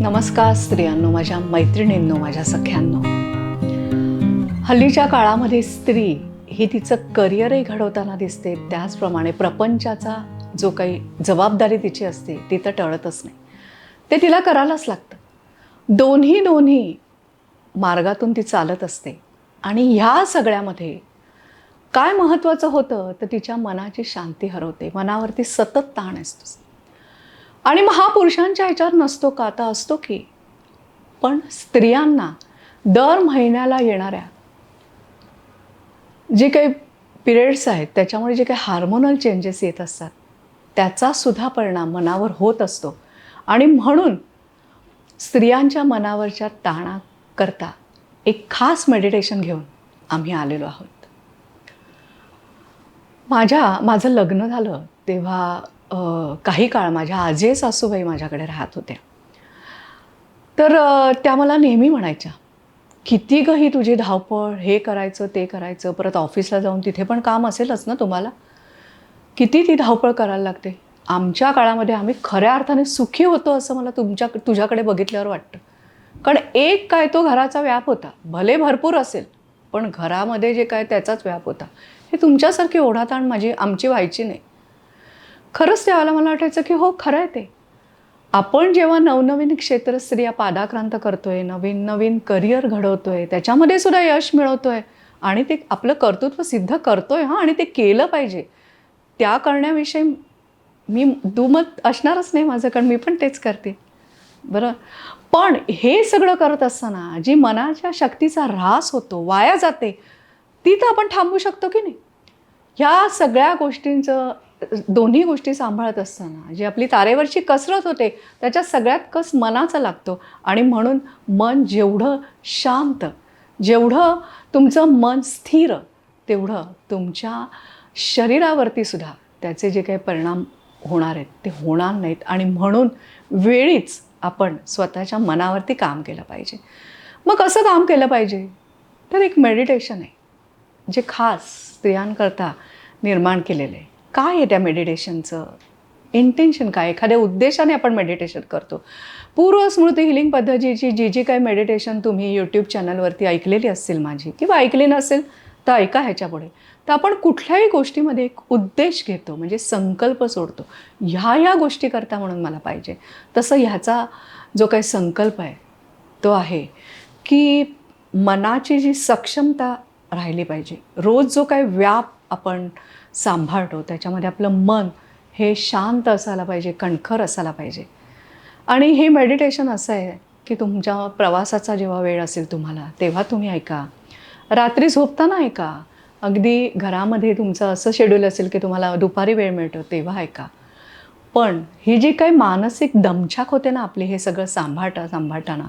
नमस्कार स्त्रियांनो माझ्या मैत्रिणींनो माझ्या सख्यांनो. हल्लीच्या काळामध्ये स्त्री ही तिचं करिअरही घडवताना दिसते. त्याचप्रमाणे प्रपंचाचा जो काही जबाबदारी तिची असते ती तर टळतच नाही. ते तिला करायलाच लागतं. दोन्ही दोन्ही मार्गातून ती चालत असते. आणि ह्या सगळ्यामध्ये काय महत्त्वाचं होतं तर तिच्या मनाची शांती हरवते. मनावरती सतत ताण असतो. आणि मग हा पुरुषांच्या ह्याच्यावर नसतो का? आता असतो की. पण स्त्रियांना दर महिन्याला येणाऱ्या जे काही पिरियड्स आहेत त्याच्यामुळे जे काही हार्मोनल चेंजेस येत असतात त्याचासुद्धा परिणाम मनावर होत असतो. आणि म्हणून स्त्रियांच्या मनावरच्या ताणाकरता एक खास मेडिटेशन घेऊन आम्ही आलेलो आहोत. माझ्या माझं लग्न झालं तेव्हा काही काळ माझ्या आजे सासूबाई माझ्याकडे राहत होत्या. तर त्या मला नेहमी म्हणायच्या किती गही तुझी धावपळ हे करायचं ते करायचं परत ऑफिसला जाऊन तिथे पण काम असेलच ना तुम्हाला? किती ती धावपळ करायला लागते? आमच्या काळामध्ये आम्ही खऱ्या अर्थाने सुखी होतो असं मला तुमच्या तुझ्याकडे बघितल्यावर वाटतं. कारण एक काय तो घराचा व्याप होता. भले भरपूर असेल पण घरामध्ये जे काय त्याचाच व्याप होता. हे तुमच्यासारखी ओढाताण माझी आमची व्हायची नाही. खरंच त्यावेळेला मला वाटायचं की हो खरं आहे ते. आपण जेव्हा नवनवीन क्षेत्र स्त्रिया पादाक्रांत करतोय नवीन नवीन करिअर घडवतोय त्याच्यामध्ये सुद्धा यश मिळवतोय आणि ते आपलं कर्तृत्व सिद्ध करतोय हां आणि ते केलं पाहिजे त्या करण्याविषयी मी दुमत असणारच नाही माझं कारण मी पण तेच करते. बरं? पण हे सगळं करत असताना जी मनाच्या शक्तीचा ऱ्हास होतो वाया जाते ती तर आपण थांबू शकतो की नाही? ह्या सगळ्या गोष्टींचं दोन्ही गोष्टी सांभाळत असताना जी आपली तारेवरची कसरत होते त्याच्या सगळ्यात कस मनाचा लागतो. आणि म्हणून मन जेवढं शांत जेवढं तुमचं मन स्थिर तेवढं तुमच्या शरीरावरती सुद्धा त्याचे जे काही परिणाम होणार आहेत ते होणार नाहीत. आणि म्हणून वेळीच आपण स्वतःच्या मनावरती काम केलं पाहिजे. मग कसं काम केलं पाहिजे? तर एक मेडिटेशन आहे जे खास स्त्रियांकरता निर्माण केलेलं आहे. काय आहे त्या मेडिटेशनचं इंटेन्शन काय? एखाद्या उद्देशाने आपण मेडिटेशन करतो. पूर्व स्मृती हिलिंग पद्धतीची जी जी काही मेडिटेशन तुम्ही यूट्यूब चॅनलवरती ऐकलेली असतील माझी किंवा ऐकली नसेल तर ऐका ह्याच्यापुढे. तर आपण कुठल्याही गोष्टीमध्ये एक उद्देश घेतो म्हणजे संकल्प सोडतो. ह्या ह्या गोष्टी करता म्हणून मला पाहिजे. तसं ह्याचा जो काही संकल्प आहे तो आहे की मनाची जी सक्षमता राहिली पाहिजे. रोज जो काही व्याप आपण सांभाळतो. त्याच्यामध्ये आपलं मन हे शांत असायला पाहिजे कणखर असायला पाहिजे. आणि हे मेडिटेशन असं आहे की तुमच्या प्रवासाचा जेव्हा वेळ असेल तुम्हाला तेव्हा तुम्ही ऐका. रात्री झोपताना ऐका. अगदी घरामध्ये तुमचं असं शेड्यूल असेल की तुम्हाला दुपारी वेळ मिळतो तेव्हा ऐका. पण ही जी काही मानसिक दमछाक होते ना आपली हे सगळं सांभाळता सांभाळताना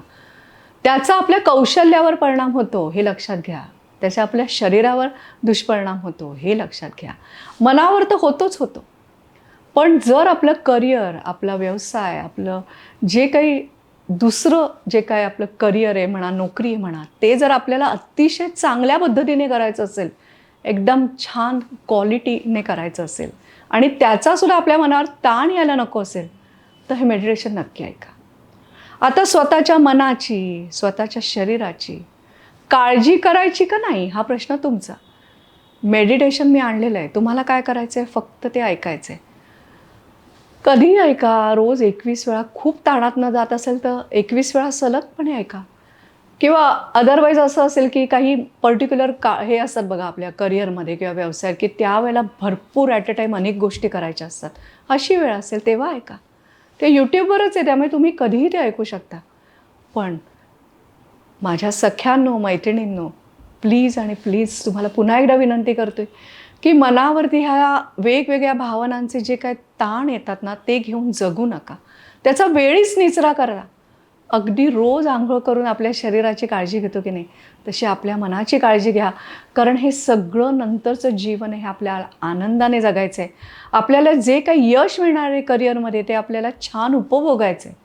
त्याचा आपल्या कौशल्यावर परिणाम होतो हे लक्षात घ्या. त्याचा आपल्या शरीरावर दुष्परिणाम होतो हे लक्षात घ्या. मनावर तर होतोच होतो. पण जर आपलं करिअर आपला व्यवसाय आपलं जे काही दुसरं जे काय आपलं करिअर आहे म्हणा नोकरी आहे म्हणा ते जर आपल्याला अतिशय चांगल्या पद्धतीने करायचं असेल एकदम छान क्वालिटीने करायचं असेल आणि त्याचासुद्धा आपल्या मनावर ताण यायला नको असेल तर हे मेडिटेशन नक्की ऐका. आता स्वतःच्या मनाची स्वतःच्या शरीराची काळजी करायची का नाही? हा प्रश्न तुमचा. मेडिटेशन मी आणलेलं आहे. तुम्हाला काय करायचं आहे फक्त ते ऐकायचं आहे कधीही ऐका. रोज एकवीस वेळा खूप ताणातनं जात असेल तर एकवीस वेळा सलगपणे ऐका. किंवा अदरवाईज असं असेल की काही पर्टिक्युलर का हे असतात बघा आपल्या करिअरमध्ये किंवा व्यवसायात की त्यावेळेला भरपूर ॲट अ टाईम अनेक गोष्टी करायच्या असतात. अशी वेळ असेल तेव्हा ऐका. ते यूट्यूबवरच आहे. त्यामुळे तुम्ही कधीही ते ऐकू शकता. पण माझ्या सख्यांनो मैत्रिणींनो प्लीज आणि प्लीज तुम्हाला पुन्हा एकदा विनंती करतोय की मनावरती ह्या वेगवेगळ्या भावनांचे जे काय ताण येतात ना ते घेऊन जगू नका. त्याचा वेळीच निचरा करा. अगदी रोज आंघोळ करून आपल्या शरीराची काळजी घेतो की नाही तशी आपल्या मनाची काळजी घ्या. कारण हे सगळं नंतरचं जीवन हे आपल्याला आनंदाने जगायचं आहे आपल्याला जे काही यश मिळणार आहे करिअरमध्ये ते आपल्याला छान उपभोगायचं आहे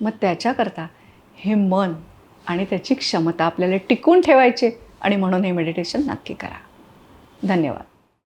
मग त्याच्याकरता हे मन आणि त्याची क्षमता आपल्याला टिकून ठेवायची आणि म्हणून हे मेडिटेशन नक्की करा. धन्यवाद.